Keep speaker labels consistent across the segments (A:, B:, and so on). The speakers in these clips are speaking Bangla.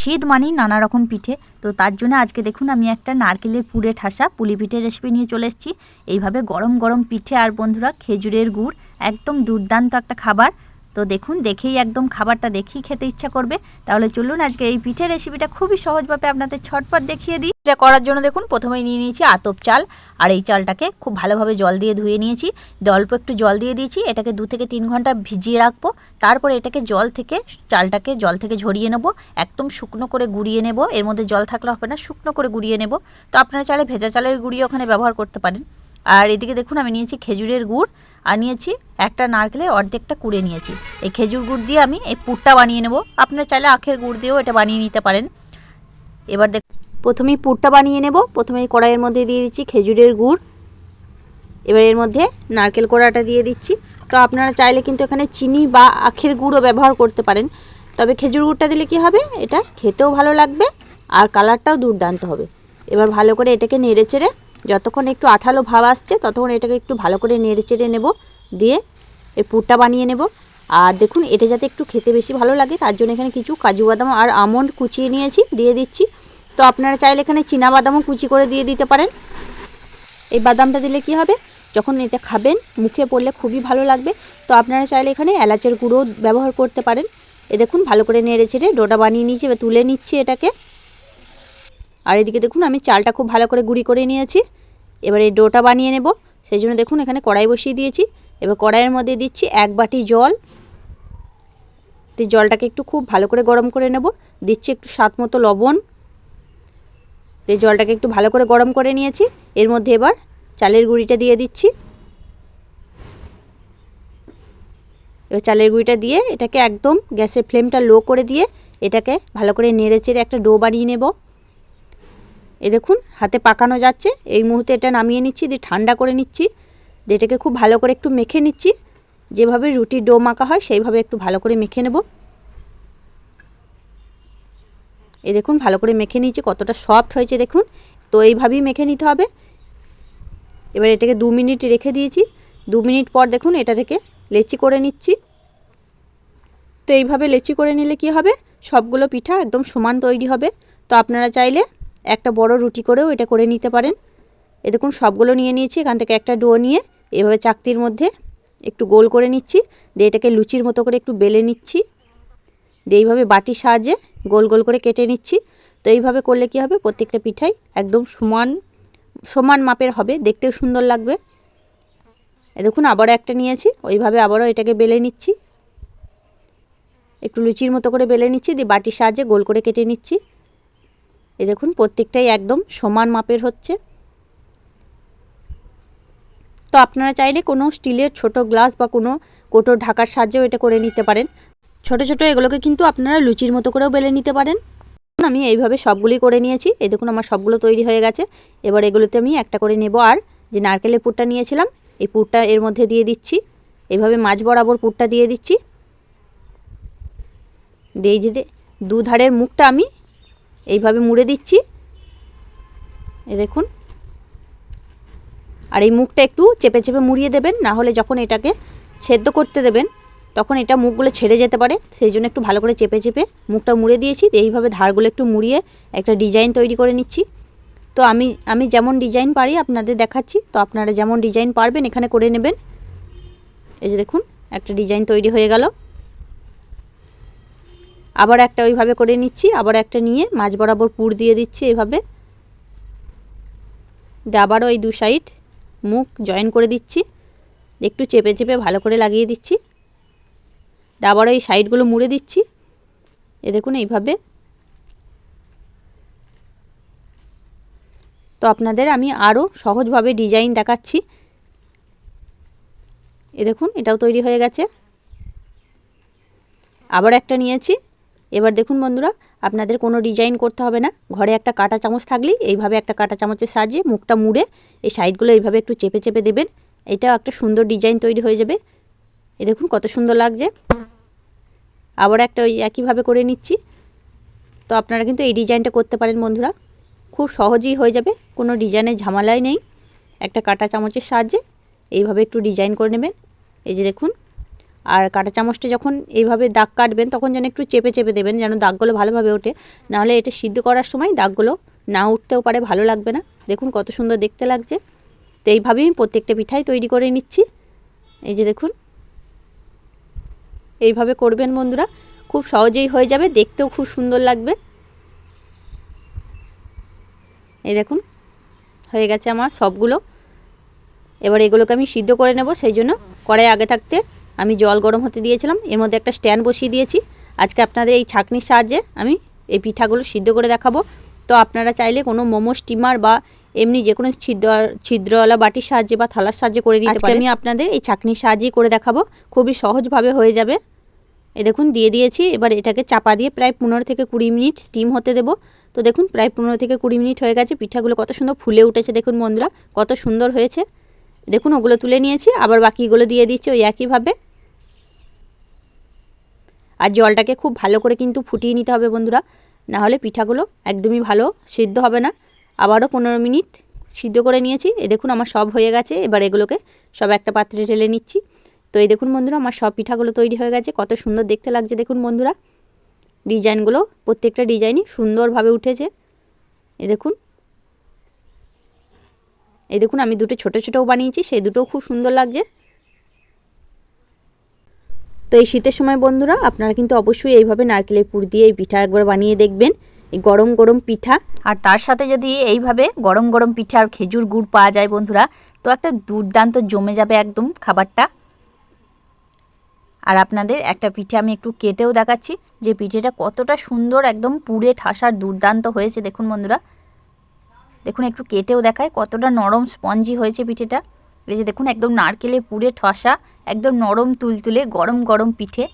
A: শীত মানেই নানা রকম পিঠে। তো তার জন্য আজকে দেখুন আমি একটা নারকেলের পুরে ঠাসা পুলি পিঠের রেসিপি নিয়ে চলে এসেছি। এইভাবে গরম গরম পিঠে আর বন্ধুরা খেজুরের গুড়, একদম দুর্দান্ত একটা খাবার। তো দেখুন, দেখেই একদম খাবারটা দেখেই খেতে ইচ্ছা করবে। তাহলে চলুন আজকে এই পিঠের রেসিপিটা খুবই সহজভাবে আপনাদের ছটপট দেখিয়ে দিই। এটা করার জন্য দেখুন, প্রথমেই নিয়ে নিয়েছি আতপ চাল। আর এই চালটাকে খুব ভালোভাবে জল দিয়ে ধুয়ে নিয়েছি। অল্প একটু জল দিয়ে দিয়েছি, এটাকে দু থেকে তিন ঘণ্টা ভিজিয়ে রাখব। তারপরে এটাকে জল থেকে, চালটাকে জল থেকে ঝরিয়ে নেব। একদম শুকনো করে গুঁড়িয়ে নেব। এর মধ্যে জল থাকলে হবে না, শুকনো করে গুঁড়িয়ে নেব। তো আপনারা চালে ভেজা চালের গুঁড়িয়ে ওখানে ব্যবহার করতে পারেন। আর এদিকে দেখুন, আমি নিয়েছি খেজুরের গুড়। আর নিয়েছি একটা নারকেলে অর্ধেকটা কুড়ে নিয়েছি। এই খেজুর গুড় দিয়ে আমি এই পুরটা বানিয়ে নেব। আপনারা চাইলে আখের গুড় দিয়েও এটা বানিয়ে নিতে পারেন। এবার দেখ প্রথমেই পুরটা বানিয়ে নেব। প্রথমেই কড়াইয়ের মধ্যে দিয়ে দিচ্ছি খেজুরের গুড়। এবার এর মধ্যে নারকেল কোড়াটা দিয়ে দিচ্ছি। তো আপনারা চাইলে কিন্তু এখানে চিনি বা আখের গুঁড়ও ব্যবহার করতে পারেন। তবে খেজুর গুড়টা দিলে কি হবে? এটা খেতেও ভালো লাগবে আর কালারটাও দুর্দান্ত হবে। এবার ভালো করে এটাকে নেড়ে চেড়ে যতক্ষণ একটু আঠালো ভাব আসছে, ততক্ষণ এটাকে একটু ভালো করে নেড়ে চেড়ে নেব। দিয়ে এই পুরটা বানিয়ে নেব। আর দেখুন, এটা যাতে একটু খেতে বেশি ভালো লাগে, তার জন্য এখানে কিছু কাজু বাদাম আর আমন্ড কুচিয়ে নিয়েছি। দিয়ে দিচ্ছি। তো আপনারা চাইলে এখানে চীনা বাদামও কুচি করে দিয়ে দিতে পারেন। এই বাদামটা দিলে কি হবে? যখন এটা খাবেন, মুখে পড়লে খুবই ভালো লাগবে। তো আপনারা চাইলে এখানে এলাচের গুঁড়ো ব্যবহার করতে পারেন। এ দেখুন, ভালো করে নেড়ে ছেড়ে ডোটা বানিয়ে নিয়েছি, এবার তুলে নিচ্ছি এটাকে। আর এদিকে দেখুন, আমি চালটা খুব ভালো করে গুঁড়ি করে নিয়েছি। এবার এই ডোটা বানিয়ে নেব। সেই জন্য দেখুন, এখানে কড়াই বসিয়ে দিয়েছি। এবার কড়াইয়ের মধ্যে দিচ্ছি এক বাটি জল। তো জলটাকে একটু খুব ভালো করে গরম করে নেব। দিচ্ছি একটু স্বাদ মতো লবণ। এই জলটাকে একটু ভালো করে গরম করে নিয়েছি, এর মধ্যে এবার চালের গুঁড়িটা দিয়ে দিচ্ছি। এবার চালের গুঁড়িটা দিয়ে এটাকে একদম গ্যাসের ফ্লেমটা লো করে দিয়ে এটাকে ভালো করে নেড়ে চেড়ে একটা ডো বানিয়ে নেব। এ দেখুন, হাতে পাকানো যাচ্ছে। এই মুহূর্তে এটা নামিয়ে নিচ্ছি, দিয়ে ঠান্ডা করে নিচ্ছি। দিয়ে এটাকে খুব ভালো করে একটু মেখে নিচ্ছি। যেভাবে রুটির ডো মাখা হয়, সেইভাবে একটু ভালো করে মেখে নেব। এই দেখুন, ভালো করে মেখে নিয়েছি, কতটা সফট হয়েছে দেখুন। তো এইভাবেই মেখে নিতে হবে। এবার এটাকে দু মিনিট রেখে দিয়েছি। দু মিনিট পর দেখুন, এটা থেকে লেচি করে নিচ্ছি। তো এইভাবে লেচি করে নিলে কি হবে? সবগুলো পিঠা একদম সমান তৈরি হবে। তো আপনারা চাইলে একটা বড় রুটি করেও এটা করে নিতে পারেন। এ দেখুন, সবগুলো নিয়ে নিয়েছি, এখান থেকে একটা ডো নিয়ে এভাবে চাকতির মধ্যে একটু গোল করে নিচ্ছি। দিয়ে এটাকে লুচির মতো করে একটু বেলে নিচ্ছি। দিয়ে এইভাবে বাটির সাহায্যে গোল গোল করে কেটে নিচ্ছি। তো এইভাবে করলে কি হবে? প্রত্যেকটা পিঠাই একদম সমান সমান মাপের হবে। দেখতেও সুন্দর লাগবে। দেখুন, আবারও একটা নিয়েছি। ওইভাবে আবারও এটাকে বেলে নিচ্ছি। একটু লুচির মতো করে বেলে নিচ্ছি। দিয়ে বাটির সাহায্যে গোল করে কেটে নিচ্ছি। এ দেখুন, প্রত্যেকটাই একদম সমান মাপের হচ্ছে। তো আপনারা চাইলে কোনো স্টিলের ছোট গ্লাস বা কোনো কোটোর ঢাকার সাহায্যেও এটা করে নিতে পারেন। ছোট ছোট এগুলোকে কিন্তু আপনারা লুচির মতো করেও বেলে নিতে পারেন। আমি এইভাবে সবগুলি করে নিয়েছি। এই দেখুন, আমার সবগুলো তৈরি হয়ে গেছে। এবার এগুলোতে আমি একটা করে নেব। আর যে নারকেলের পুরটা নিয়েছিলাম, এই পুরটা এর মধ্যে দিয়ে দিচ্ছি। এইভাবে মাছ বরাবর পুরটা দিয়ে দিচ্ছি। দিয়ে যে দুধারের মুখটা আমি এইভাবে মুড়ে দিচ্ছি। এ দেখুন। আর এই মুখটা একটু চেপে চেপে মুড়িয়ে দেবেন, না হলে যখন এটাকে সেদ্ধ করতে দেবেন তখন এটা মুখগুলো ছেড়ে যেতে পারে, সেই জন্য একটু ভালো করে চেপে চেপে মুখটা মুড়ে দিয়েছি। তো এইভাবে ধারগুলো একটু মুড়িয়ে একটা ডিজাইন তৈরি করে নিচ্ছি। তো আমি আমি যেমন ডিজাইন পারি আপনাদের দেখাচ্ছি, তো আপনারা যেমন ডিজাইন পারবেন এখানে করে নেবেন। এই যে দেখুন, একটা ডিজাইন তৈরি হয়ে গেল। আবার একটা ওইভাবে করে নিচ্ছি, আবার একটা নিয়ে মাছ বরাবর পুর দিয়ে দিচ্ছি এভাবে। আবারও ওই দু সাইড মুখ জয়েন করে দিচ্ছি। একটু চেপে চেপে ভালো করে লাগিয়ে দিচ্ছি। আবারও এই সাইডগুলো মুড়ে দিচ্ছি। এ দেখুন এইভাবে। তো আপনাদের আমি আরও সহজভাবে ডিজাইন দেখাচ্ছি। এ দেখুন, এটাও তৈরি হয়ে গেছে। আবার একটা নিয়েছি। এবার দেখুন বন্ধুরা, আপনাদের কোনো ডিজাইন করতে হবে না। ঘরে একটা কাটা চামচ থাকলেই এইভাবে একটা কাটা চামচের সাহায্যে মুখটা মুড়ে এই সাইডগুলো এইভাবে একটু চেপে চেপে দেবেন। এটাও একটা সুন্দর ডিজাইন তৈরি হয়ে যাবে। এ দেখুন কত সুন্দর লাগছে। আবার একটা ওই একইভাবে করে নিচ্ছি। তো আপনারা কিন্তু এই ডিজাইনটা করতে পারেন বন্ধুরা। খুব সহজেই হয়ে যাবে, কোনো ডিজাইনের ঝামেলাই নেই। একটা কাটা চামচের সাহায্যে এইভাবে একটু ডিজাইন করে নেবেন। এই যে দেখুন,
B: আর কাঁটা চামচটা যখন এইভাবে দাগ কাটবেন, তখন যেন একটু চেপে চেপে দেবেন, যেন দাগগুলো ভালোভাবে ওঠে। নাহলে এটা সিদ্ধ করার সময় দাগগুলো না উঠতেও পারে, ভালো লাগবে না। দেখুন কত সুন্দর দেখতে লাগছে। তো এইভাবেই প্রত্যেকটা পিঠাই তৈরি করে নিচ্ছি। এই যে দেখুন এইভাবে করবেন বন্ধুরা। খুব সহজেই হয়ে যাবে, দেখতেও খুব সুন্দর লাগবে। এই দেখুন, হয়ে গেছে আমার সবগুলো। এবার এগুলোকে আমি সিদ্ধ করে নেব, সেই জন্য কড়াই আগে থাকতে আমি জল গরম হতে দিয়েছিলাম। এর মধ্যে একটা স্ট্যান্ড বসিয়ে দিয়েছি। আজকে আপনাদের এই ছাঁকনির সাহায্যে আমি এই পিঠাগুলো সিদ্ধ করে দেখাবো। তো আপনারা চাইলে কোনো মোমো স্টিমার বা এমনি যে কোনো ছিদ্র ছিদ্রওয়ালা বাটির সাহায্যে বা থালার সাহায্যে করে নিতে পারি। আমি আপনাদের এই ছাঁকনির সাহায্যেই করে দেখাবো। খুবই সহজভাবে হয়ে যাবে। এ দেখুন দিয়ে দিয়েছি। এবার এটাকে চাপা দিয়ে প্রায় পনেরো থেকে কুড়ি মিনিট স্টিম হতে দেবো। তো দেখুন প্রায় পনেরো থেকে কুড়ি মিনিট হয়ে গেছে। পিঠাগুলো কত সুন্দর ফুলে উঠেছে দেখুন বন্ধুরা কত সুন্দর হয়েছে। দেখুন ওগুলো তুলে নিয়েছি। আবার বাকিগুলো দিয়ে দিচ্ছি ওই একইভাবে। আর জলটাকে খুব ভালো করে কিন্তু ফুটিয়ে নিতে হবে বন্ধুরা। না হলে পিঠাগুলো একদমই ভালো সিদ্ধ হবে না। আবারও পনেরো মিনিট সিদ্ধ করে নিয়েছি। এ দেখুন আমার সব হয়ে গেছে, এবার এগুলোকে সব একটা পাত্রে ঢেলে নিচ্ছি। তো এই দেখুন বন্ধুরা, আমার সব পিঠাগুলো তৈরি হয়ে গেছে। কত সুন্দর দেখতে লাগছে দেখুন বন্ধুরা। ডিজাইনগুলো, প্রত্যেকটা ডিজাইনই সুন্দরভাবে উঠেছে। এ দেখুন। এই দেখুন, আমি দুটো ছোটো ছোটোও বানিয়েছি সেই দুটোও খুব সুন্দর লাগছে। তো এই শীতের সময় বন্ধুরা, আপনারা কিন্তু অবশ্যই এইভাবে নারকেলের পুর দিয়ে এই পিঠা একবার বানিয়ে দেখবেন। গরম গরম পিঠা।
A: আর তার সাথে যদি এইভাবে গরম গরম পিঠে আর খেজুর গুড় পাওয়া যায় বন্ধুরা, তো একটা দুর্দান্ত জমে যাবে একদম খাবারটা। আর আপনাদের একটা পিঠে আমি একটু কেটেও দেখাচ্ছি, যে পিঠেটা কতটা সুন্দর একদম পুড়ে ঠাসার দুর্দান্ত হয়েছে। দেখুন বন্ধুরা, দেখুন একটু কেটেও দেখায় কতটা নরম স্পঞ্জি হয়েছে পিঠেটা। এই যে দেখুন, একদম নারকেলে পুড়ে ঠসা, একদম নরম তুলতুলে গরম গরম পিঠে।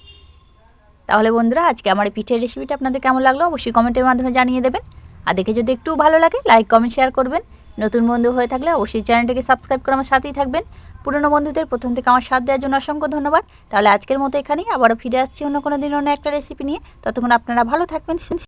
A: তাহলে বন্ধুরা, আজকে আমার এই পিঠের রেসিপিটা আপনাদের কেমন লাগল অবশ্যই কমেন্টের মাধ্যমে জানিয়ে দেবেন। আর দেখে যদি একটু ভালো লাগে লাইক কমেন্ট শেয়ার করবেন। নতুন বন্ধু হয়ে থাকলে অবশ্যই চ্যানেলটিকে সাবস্ক্রাইব করে আমার সাথেই থাকবেন। পুরনো বন্ধুদের প্রথম থেকে আমার সাথ দেওয়ার জন্য অসংখ্য ধন্যবাদ। তাহলে আজকের মতো এখানেই, আবারও ফিরে আসছি অন্য কোনো দিন অন্য একটা রেসিপি নিয়ে। ততক্ষণ আপনারা ভালো থাকবেন।